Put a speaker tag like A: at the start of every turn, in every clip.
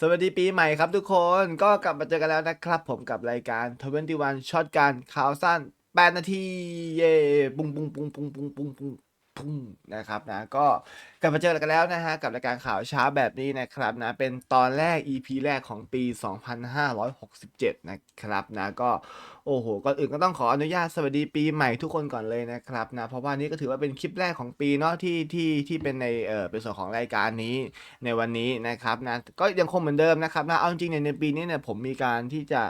A: สวัสดีปีใหม่ครับทุกคนก็กลับมาเจอกันแล้วนะครับ ผมกับรายการ 21 ช็อตการข่าวสั้น 8 นาที เย่ปุ้งปุ้งปุ้งปุ้งปุ้งปุ้งปุ้ง ปุ้งนะครับนะก็กลับมาเจอกันแล้วนะฮะกับรายการข่าวเช้าแบบนี้นะครับนะเป็นตอนแรก EP แรกของปี 2567 นะครับนะก็โอ้โหก่อนอื่นก็ต้องขออนุญาตสวัสดีปีใหม่ทุกคนก่อนเลยนะครับนะเพราะว่านี่ก็ถือว่าเป็นคลิปแรกของปีเนาะที่ที่ที่เป็นในเออเป็นส่วนของรายการนี้ในวันนี้นะครับนะก็ยังคงเหมือนเดิมนะครับนะเอาจริงเนี่ยในปีนี้เนี่ยผมมีการที่จะ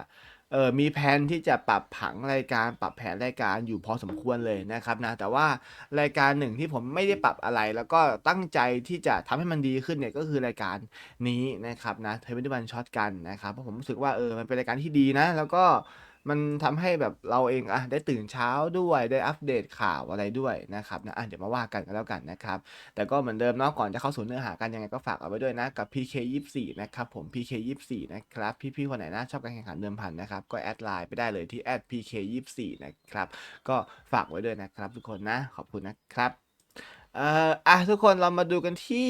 A: เออมีแผนที่จะปรับผังรายการปรับแผนรายการอยู่พอสมควรเลยนะครับนะแต่ว่ารายการหนึ่งที่ผมไม่ได้ปรับอะไร แล้วก็ตั้งใจที่จะทำให้มันดีขึ้นเนี่ยก็คือรายการนี้นะครับนะเทวินวันช็อตกันนะครับเพราะผมรู้สึกว่าเออมันเป็นรายการที่ดีนะ แล้วก็ มันทำให้แบบเราเองอะได้ตื่นเช้าด้วยได้อัปเดตข่าวอะไรด้วยนะครับนะอะเดี๋ยวมาว่ากันกันแล้วกันนะครับแต่ก็เหมือนเดิมนาะก่อนจะเข้าสู่เนื้อหากันยังไงก็ฝากเอาไว้ด้วยนะกับ PK 24 นะครับผม PK 24 นะครับพี่ๆคนไหนนะชอบการแข่งขันเดิมพันนะครับก็แอดไลน์ไปได้เลยที่ @PK 24 นะครับก็ฝากไว้ด้วยนะครับทุกคนนะขอบคุณนะครับเอ่ออะทุกคนเรามาดูกันที่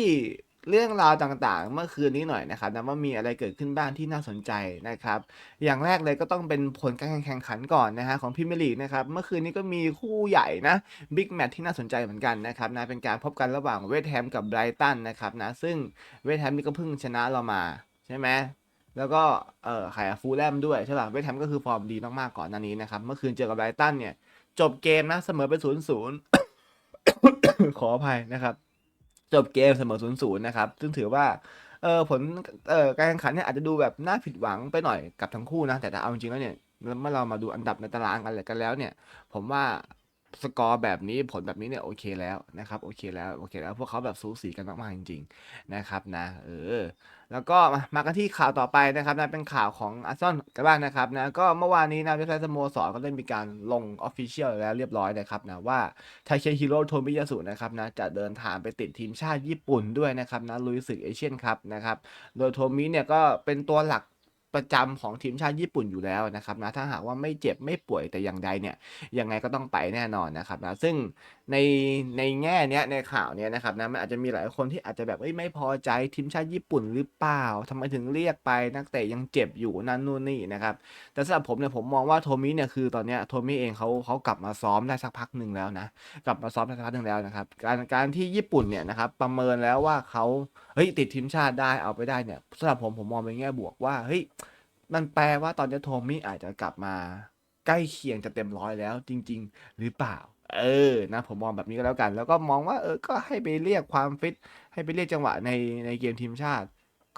A: เรื่องราวต่างๆ เมื่อคืนนี้หน่อยนะครับนะว่ามีอะไรเกิดขึ้นบ้างที่น่าสนใจนะครับ อย่างแรกเลยก็ต้องเป็นผลการแข่งขันก่อนนะฮะของพรีเมียร์ลีกนะครับเมื่อคืนนี้ก็มีคู่ใหญ่นะบิ๊กแมตช์ที่น่าสนใจเหมือนกันนะครับนะเป็นการพบกันระหว่างเวสต์แฮมกับไบรตันนะครับนะซึ่งเวสต์แฮมนี่ก็เพิ่งชนะเรามาใช่ไหมแล้วก็เออขายฟูลแลมด้วยใช่ป่ะเวสต์แฮมก็คือฟอร์มดีมากๆก่อนหน้านี้นะครับเมื่อคืนเจอกับไบรตันเนี่ยจบเกมนะเสมอเป็นศูนย์ศูนย์ขออภัยนะครับ จบเกมเสมอศูนย์ศูนย์นะครับ ซึ่งถือว่าเออผลเออการแข่งขันเนี่ยอาจจะดูแบบน่าผิดหวังไปหน่อยกับทั้งคู่นะ แต่ถ้าเอาจริงๆแล้วเนี่ยเมื่อเรามาดูอันดับในตารางกันเลยกันแล้วเนี่ย ผมว่า สกอร์แบบนี้ผลแบบนี้เนี่ยโอเคแล้วนะครับโอเคแล้วโอเคแล้วพวกเขาแบบสูสีกันมากๆจริงๆนะครับนะเออแล้วก็มามากันที่ข่าวต่อไปนะครับนะเป็นข่าวของอาร์เซนอลกันบ้างนะครับนะก็เมื่อวานนี้นะเว็บไซต์สโมสรก็ได้มีการลงออฟฟิเชียลแล้วเรียบร้อยนะครับนะว่าไทเคฮิโร่โทมิยาสุนะครับนะจะเดินทางไปติดทีมชาติญี่ปุ่นด้วยนะครับนะลุยศึกเอเชียนคัพนะครับโดยโทมิเนี่ยก็เป็นตัวหลัก ประจำของทีมชาติญี่ปุ่นอยู่แล้วนะครับนะถ้าหากว่าไม่เจ็บไม่ป่วยแต่อย่างใดเนี่ยยังไงก็ต้องไปแน่นอนนะครับนะซึ่ง ในในแง่เนี้ยในข่าวเนี้ยนะครับนะมันอาจจะมีหลายคนที่อาจจะแบบเอ้ยไม่พอใจทีมชาติญี่ปุ่นหรือเปล่าทำไมถึงเรียกไปนักเตะยังเจ็บอยู่นั่นนู่นนี่นะครับแต่สำหรับผมเนี่ยผมมองว่าโทมิเนี่ยคือตอนเนี้ยโทมิเองเขาเขากลับมาซ้อมได้สักพักหนึ่งแล้วนะกลับมาซ้อมได้สักพักหนึ่งแล้วนะครับการการที่ญี่ปุ่นเนี่ยนะครับประเมินแล้วว่าเขาเฮ้ยติดทีมชาติได้เอาไปได้เนี่ยสำหรับผมผมมองในแง่บวกว่าเฮ้ยมันแปลว่าตอนนี้โทมิอาจจะกลับมาใกล้เคียงจะเต็มร้อยแล้วจริง ๆ หรือเปล่า เออนะผมมองแบบนี้ก็แล้วกัน แล้วก็มองว่าเออก็ให้ไปเรียกความฟิตให้ไปเรียกจังหวะในในเกมทีมชาติ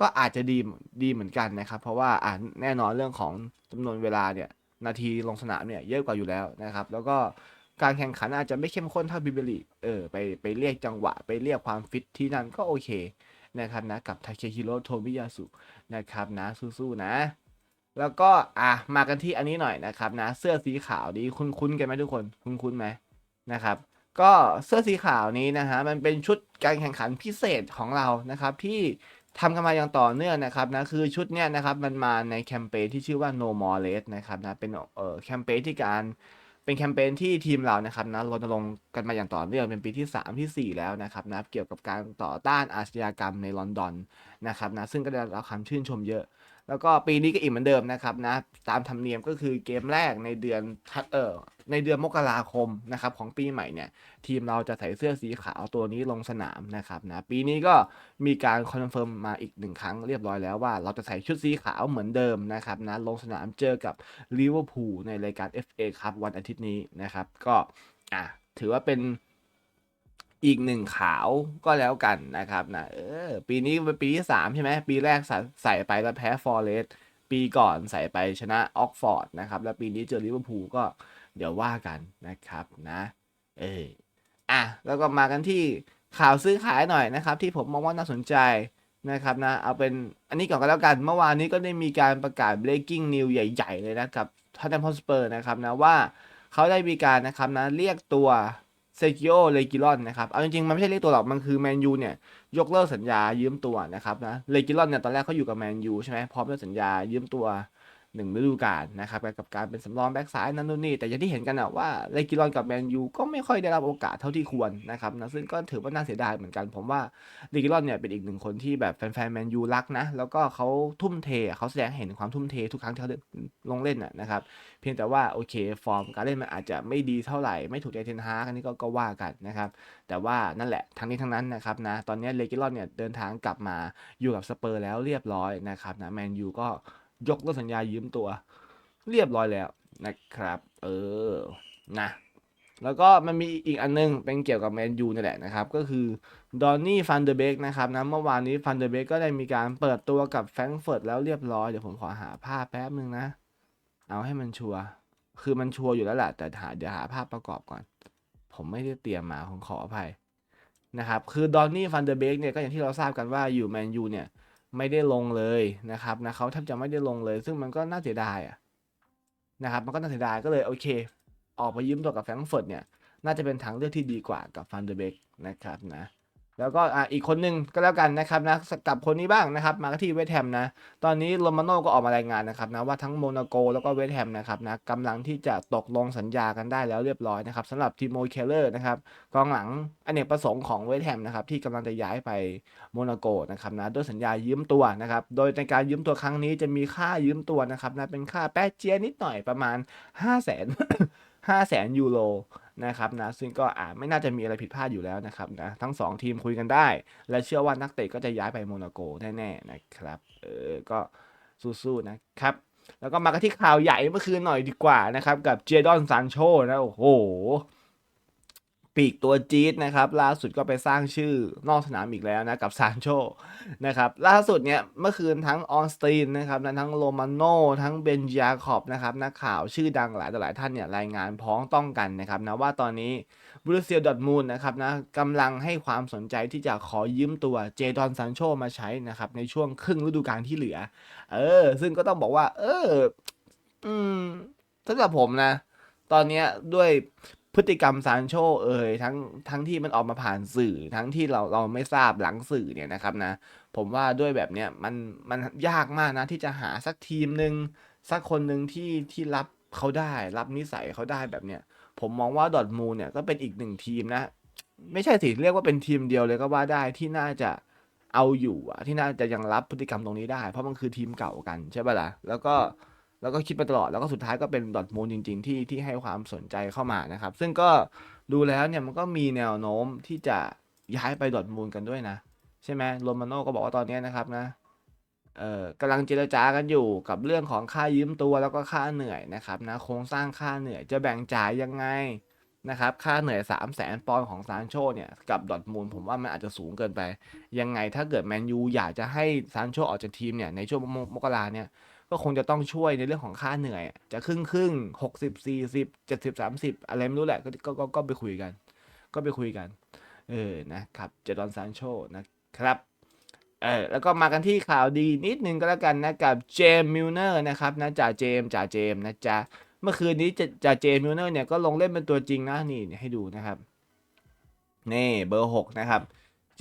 A: ก็อาจจะดีดีเหมือนกันนะครับ เพราะว่าอ่าแน่นอนเรื่องของจำนวนเวลาเนี่ยนาทีลงสนามเนี่ยเยอะกว่าอยู่แล้วนะครับ แล้วก็การแข่งขันอาจจะไม่เข้มข้นเท่าบิเบลีเออไปไปเรียกจังหวะ ไปเรียกความฟิตที่นั่นก็โอเคนะครับนะกับทาเคฮิโร่โทมิยาสุนะครับนะสู้ๆนะ แล้วก็อะมากันที่อันนี้หน่อยนะครับนะเสื้อสีขาวนี้คุ้นๆกันไหมทุกคน คุ้นๆไหม นะครับ ก็เสื้อสีขาวนี้นะฮะมันเป็นชุดการแข่งขันพิเศษของเรานะครับที่ทำกันมาอย่างต่อเนื่องนะครับนะคือชุดเนี้ยนะครับมันมาในแคมเปญที่ชื่อว่า no more less นะครับนะเป็นเอ่อแคมเปญที่การเป็นแคมเปญที่ทีมเรานะครับนะรณรงค์กันมาอย่างต่อเนื่องเป็นปีที่ 3 ทีสี่4 แล้วนะครับนะเกี่ยวกับการต่อต้านอาชญากรรมในลอนดอนนะครับนะซึ่งก็ได้รับคำชื่นชมเยอะ แล้วก็ปีนี้ก็อีกเหมือนเดิมนะครับนะตามธรรมเนียมก็คือเกมแรกในเดือนเออในเดือนมกราคมนะครับของปีใหม่เนี่ย ทีมเราจะใส่เสื้อสีขาวตัวนี้ลงสนามนะครับนะปีนี้ก็มีการคอนเฟิร์มมาอีกหนึ่งครั้งเรียบร้อยแล้วว่าเราจะใส่ชุดสีขาวเหมือนเดิมนะครับนะลงสนามเจอกับลิเวอร์พูลในรายการ FA ครับวันอาทิตย์นี้นะครับ ก็อะถือว่าเป็น อีกหนึ่งขาวก็แล้วกันนะครับนะเออปีนี้เป็นปีที่สามใช่ไหมปีแรกใส่ไปแล้วแพ้ฟอร์เรสปีก่อนใส่ไปชนะออกฟอร์ดนะครับ แล้วปีนี้เจอลิเวอร์พูลก็เดี๋ยวว่ากันนะครับนะเอออะแล้วก็มากันที่ข่าวซื้อขายหน่อยนะครับ ที่ผมมองว่าน่าสนใจนะครับนะเอาเป็นอันนี้ก่อนก็แล้วกัน เมื่อวานนี้ก็ได้มีการประกาศ breaking news ใหญ่ ๆ เลยนะกับทัตแนมพอสเปอร์นะครับนะว่าเขาได้มีการนะครับนะเรียกตัว เซกิโอเลกิลอนนะครับเอาจริงๆ มันไม่ใช่เรียกตัวหรอก มันคือแมนยูเนี่ย ยกเลิกสัญญายืมตัวนะครับนะเลกิลอนเนี่ยตอนแรกเขาอยู่กับแมนยูใช่ไหมพร้อมเลิกสัญญายืมตัว หนึ่งฤดูกาลนะครับกับการเป็นสำรองแบ็กซ้ายนั่นนู่นนี่แต่อย่างที่เห็นกันนะว่าเลกิลอนกับแมนยูก็ไม่ค่อยได้รับโอกาสเท่าที่ควรนะครับนะซึ่งก็ถือว่าน่าเสียดายเหมือนกัน ผมว่าเลกิลอนเนี่ยเป็นอีกหนึ่งคนที่แบบแฟนๆแมนยูรักนะ แล้วก็เขาทุ่มเทเขาแสดงเห็นความทุ่มเททุกครั้งที่เขาลงเล่นนะนะครับเพียงแต่ว่าโอเคฟอร์มการเล่นมันอาจจะไม่ดีเท่าไหร่ไม่ถูกใจเทนฮาร์กันนี้ก็ก็ว่ากันนะครับแต่ว่านั่นแหละทั้งนี้ทั้งนั้นนะครับนะตอนนี้เลกิลอนเนี่ยเดินทางกลับมาอยู่กับสเปอร์แล้วเรียบร้อยนะครับนะแมนยูก็ ยกเลิกสัญญายืมตัว เรียบร้อยแล้วนะครับ เออนะแล้วก็มันมีอีกอันนึงเป็นเกี่ยวกับแมนยูนี่แหละนะครับ ก็คือดอนนี่ฟันเดอร์เบกนะครับนะเมื่อวานนี้ฟันเดอร์เบกก็ได้มีการเปิดตัวกับแฟรงเฟิร์ตแล้วเรียบร้อย เดี๋ยวผมขอหาภาพแป๊บนึงนะ เอาให้มันชัวร์คือมันชัวร์อยู่แล้วแหละแต่หาเดี๋ยวหาภาพประกอบก่อน ผมไม่ได้เตรียมมาผมขออภัยนะครับ คือดอนนี่ฟันเดอร์เบกเนี่ยก็อย่างที่เราทราบกันว่าอยู่แมนยูเนี่ย ไม่ได้ลงเลยนะครับนะเขาแทบจะไม่ได้ลงเลย ซึ่งมันก็น่าเสียดายอะนะครับมันก็น่าเสียดายก็เลยโอเค ออกไปยืมตัวกับแฟรงก์เฟิร์ตเนี่ยน่าจะเป็นทางเลือกที่ดีกว่ากับฟันเดอร์เบกนะครับนะ แล้วก็อะอีกคนหนึ่งก็แล้วกันนะครับนะกับคนนี้บ้างนะครับ มาที่เวสต์แฮมนะ ตอนนี้โรมาโน่ก็ออกมารายงานนะครับนะว่าทั้งโมนาโกแล้วก็เวสต์แฮมนะครับนะกำลังที่จะตกลงสัญญากันได้แล้วเรียบร้อยนะครับสำหรับทีโมเคเลอร์นะครับกองหลังอเนกประสงค์ของเวสต์แฮมนะครับที่กำลังจะย้ายไปโมนาโกนะครับนะด้วยสัญญายืมตัวนะครับโดยในการยืมตัวครั้งนี้จะมีค่ายืมตัวนะครับนะเป็นค่าแป๊ะเจียนิดหน่อยประมาณ 5 0 0 0 0 0 5 0 0 0 0ยูโรนะครับนะซึ่งก็อาไม่น่าจะมีอะไรผิดพลาดอยู่แล้วนะครับนะทั้ง 2 ทีมคุยกันได้ และเชื่อว่านักเตะก็จะย้ายไปโมนาโกแน่ๆนะครับเออก็สู้ๆนะครับแล้วก็มากันที่ข่าวใหญ่เมื่อคืนหน่อยดีกว่านะครับกับเจดอนซานโชนะโอ้โห ปีกตัวจี๊ดนะครับล่าสุดก็ไปสร้างชื่อนอกสนามอีกแล้วนะกับซานโชนะครับล่าสุดเนี่ยเมื่อคืนทั้งออนสตีนนะครับนะทั้งโรมาโน่ทั้งเบนจาคอบนะครับนักข่าวชื่อดังหลายต่อหลายท่านเนี่ยรายงานพ้องต้องกันนะครับนะว่าตอนนี้บรูเซียดอทมูลนะครับนะกำลังให้ความสนใจที่จะขอยืมตัวเจดอนซานโชมาใช้นะครับในช่วงครึ่งฤดูกาลที่เหลือ เออ ซึ่งก็ต้องบอกว่า เออ อืมสำหรับผมนะ ตอนนี้ด้วย พฤติกรรมซานโชเอ่ยทั้งทั้งที่มันออกมาผ่านสื่อ ทั้งที่เราเราไม่ทราบหลังสื่อเนี่ยนะครับนะ ผมว่าด้วยแบบเนี้ยมันมันยากมากนะ ที่จะหาสักทีมหนึ่งสักคนหนึ่งที่ที่รับเขาได้ รับนิสัยเขาได้แบบเนี้ยผมมองว่าดอทมูลเนี่ยก็เป็นอีกหนึ่งทีมนะ ไม่ใช่สิเรียกว่าเป็นทีมเดียวเลยก็ว่าได้ที่น่าจะเอาอยู่อะที่น่าจะยังรับพฤติกรรมตรงนี้ได้ เพราะมันคือทีมเก่ากันใช่ปะล่ะแล้วก็ แล้วก็คิดมาตลอดแล้วก็สุดท้ายก็เป็นดอร์ทมูลจริง ๆ ที่ที่ให้ความสนใจเข้ามานะครับ ซึ่งก็ดูแล้วเนี่ยมันก็มีแนวโน้มที่จะย้ายไปดอร์ทมูลกันด้วยนะ ใช่ไหมโรมาโน่ก็บอกว่าตอนนี้นะครับนะเอ่อกำลังเจรจากันอยู่กับเรื่องของค่ายืมตัวแล้วก็ค่าเหนื่อยนะครับนะโครงสร้างค่าเหนื่อยจะแบ่งจ่ายยังไงนะครับค่าเหนื่อย 3 0 0แสนปอนด์ของซานโชเนี่ยกับดอร์ทมูลผมว่ามันอาจจะสูงเกินไป ยังไงถ้าเกิดแมนยูอยากจะให้ซานโชออกจากทีมเนี่ยในช่วงมกราเนี่ย ก็คงจะต้องช่วยในเรื่องของค่าเหนื่อย จะครึ่งครึ่งหกสิบสี่สิบเจ็ดสิบสามสิบอะไรไม่รู้แหละก็ก็ก็ไปคุยกัน ก็ไปคุยกัน เออนะครับเจดอนซานโชนะครับเออแล้วก็มากันที่ข่าวดีนิดนึงก็แล้วกันนะกับเจมมิลเนอร์นะครับนะจ่าเจมจ่าเจมนะจ๊ะเมื่อคืนนี้จ่าเจมมิลเนอร์เนี่ยก็ลงเล่นเป็นตัวจริงนะนี่ให้ดูนะครับนี่เบอร์ 6 นะครับ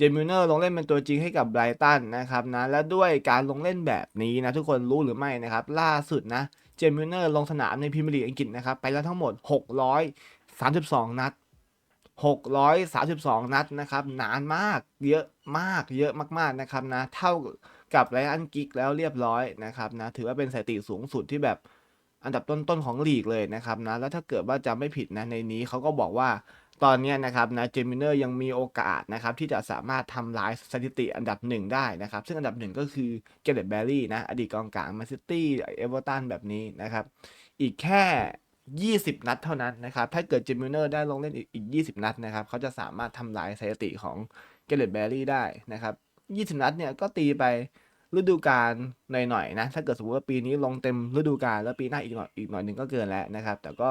A: เจมิเนอร์ลงเล่นเป็นตัวจริงให้กับไบรตันนะครับนะและด้วยการลงเล่นแบบนี้นะทุกคนรู้หรือไม่นะครับล่าสุดนะเจมิเนอร์ลงสนามในพรีเมียร์ลีกอังกฤษนะครับไปแล้วทั้งหมด 632 นัด 632 นัดนะครับนานมากเยอะมากเยอะมากๆนะครับนะเท่ากับไรอันกิกแล้วเรียบร้อยนะครับนะถือว่าเป็นสถิติสูงสุดที่แบบอันดับต้นๆของลีกเลยนะครับนะแล้วถ้าเกิดว่าจำไม่ผิดนะในนี้เขาก็บอกว่า ตอนนี้นะครับนะเจมิเนอร์ยังมีโอกาสนะครับที่จะสามารถทำลายสถิติอันดับหนึ่งได้นะครับ ซึ่งอันดับหนึ่งก็คือเกเรตแบรี่นะอดีตกองกลางแมนซิตี้เอเวอร์ตันแบบนี้นะครับ อีกแค่ 20 นัดเท่านั้นนะครับ ถ้าเกิดเจมิเนอร์ได้ลงเล่นอีกอีก20 นัดนะครับ เขาจะสามารถทำลายสถิติของเกเรตแบรี่ได้นะครับ20 นัดเนี่ยก็ตีไปฤดูกาลหน่อยๆนะ ถ้าเกิดสมมติว่าปีนี้ลงเต็มฤดูกาลแล้วปีหน้าอีกหน่อยอีกหน่อยหนึ่งก็เกินแล้วนะครับ แต่ก็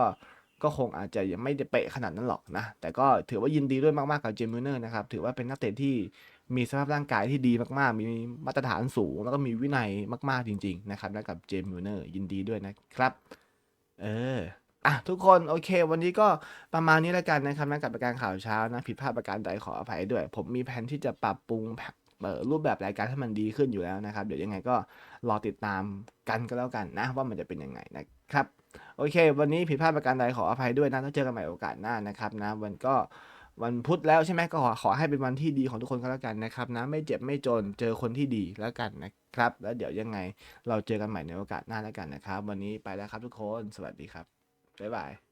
A: ก็คงอาจจะยังไม่ได้เป๊ะขนาดนั้นหรอกนะ แต่ก็ถือว่ายินดีด้วยมากๆกับเจมิเนอร์นะครับ ถือว่าเป็นนักเตะที่มีสภาพร่างกายที่ดีมากๆ มีมาตรฐานสูง แล้วก็มีวินัยมากๆจริง ๆ นะครับและกับเจมิเนอร์ยินดีด้วยนะครับ เอออะทุกคนโอเค วันนี้ก็ประมาณนี้แล้วกันนะครับนะกับรายการข่าวเช้านะผิดพลาดประการใดขออภัยด้วย ผมมีแผนที่จะปรับปรุงรูปแบบรายการให้มันดีขึ้นอยู่แล้วนะครับ เดี๋ยวยังไงก็รอติดตามกันก็แล้วกันนะ ว่ามันจะเป็นยังไงนะ ครับโอเค วันนี้ผิดพลาดประการใดขออภัยด้วยนะต้องเจอกันใหม่โอกาสหน้านะครับนะวันก็วันพุธแล้วใช่ไหมก็ขอขอให้เป็นวันที่ดีของทุกคนก็แล้วกันนะครับนะไม่เจ็บไม่จนเจอคนที่ดีแล้วกันนะครับ แล้วเดี๋ยวยังไงเราเจอกันใหม่ในโอกาสหน้าแล้วกันนะครับ วันนี้ไปแล้วครับทุกคนสวัสดีครับบ๊ายบาย